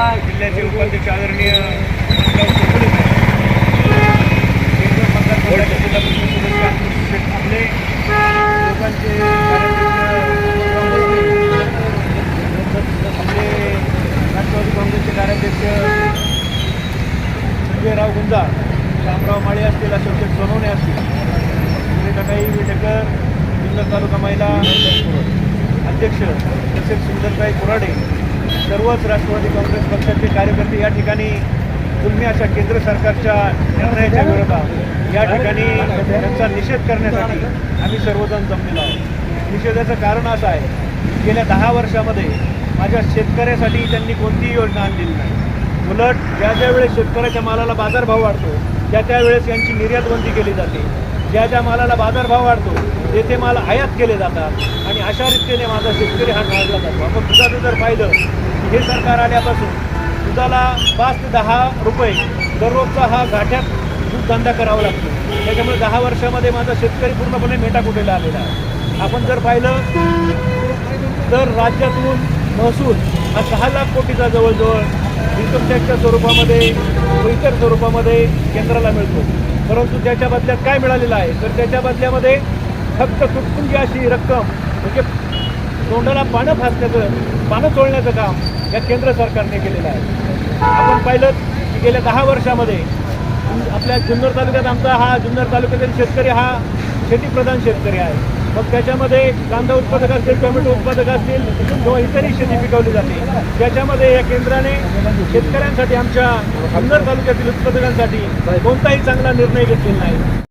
जिल्ह्याचे उपाध्यक्ष आदरणीय मनोहरराव लोकांचे आपले. राष्ट्रवादी काँग्रेसचे कार्याध्यक्ष संजयराव गुंजा शामराव माळे असतील अशोक सोनवणे असतील. सुरेखाताई विटेकर जिल्हा तालुका महिला अध्यक्ष तसेच सुंदरताई कुराडे सर्वच राष्ट्रवादी काँग्रेस पक्षाचे कार्यकर्ते या ठिकाणी तुम्ही अशा केंद्र सरकारच्या निर्णयाच्या विरोधात या ठिकाणी त्यांचा निषेध करण्यासाठी आम्ही सर्वजण जमलेलो आहोत. निषेधाचं कारण असं आहे गेल्या दहा वर्षामध्ये माझ्या शेतकऱ्यासाठी त्यांनी कोणतीही योजना आणलेली नाही. उलट ज्या ज्या वेळेस शेतकऱ्याच्या मालाला बाजारभाव वाढतो त्या त्यावेळेस यांची निर्यात बंदी केली जाते. ज्या ज्या मालाला बाजारभाव वाढतो तेथे माल आयात केले जातात आणि अशा रीतीने माझा शेतकरी हा ढाळला जातो. आपण दुधाचं जर पाहिलं हे सरकार आल्यापासून दुधाला पाच ते दहा रुपये दररोजचा हा गाठ्यात दूध धंदा करावा लागतो. त्याच्यामुळे दहा वर्षामध्ये माझा शेतकरी पूर्णपणे मेटाकुटेला आलेला आहे? आपण जर पाहिलं तर राज्यातून महसूल हा सहा लाख कोटीचा जवळजवळ इन्कम टॅक्सच्या स्वरूपामध्ये इतर स्वरूपामध्ये केंद्राला मिळतो. परंतु त्याच्या बदल्यात काय मिळालेलं आहे? तर त्याच्या बदल्यामध्ये फक्त तुटपुंजी अशी रक्कम म्हणजे तोंडाला पानं फासण्याचं पानं चोळण्याचं काम या केंद्र सरकारने केलेलं आहे. आपण पाहिलं की गेल्या दहा वर्षामध्ये आपल्या जुन्नर तालुक्यात आमचा हा जुन्नर तालुक्यातील शेतकरी हा शेतीप्रधान शेतकरी आहे. मग त्याच्यामध्ये कांदा उत्पादक असतील टोमॅटो उत्पादक असतील किंवा इतरही शेती पिकवली जाते. त्याच्यामध्ये या केंद्राने शेतकऱ्यांसाठी आमच्या जुन्नर तालुक्यातील उत्पादकांसाठी कोणताही चांगला निर्णय घेतलेला नाही.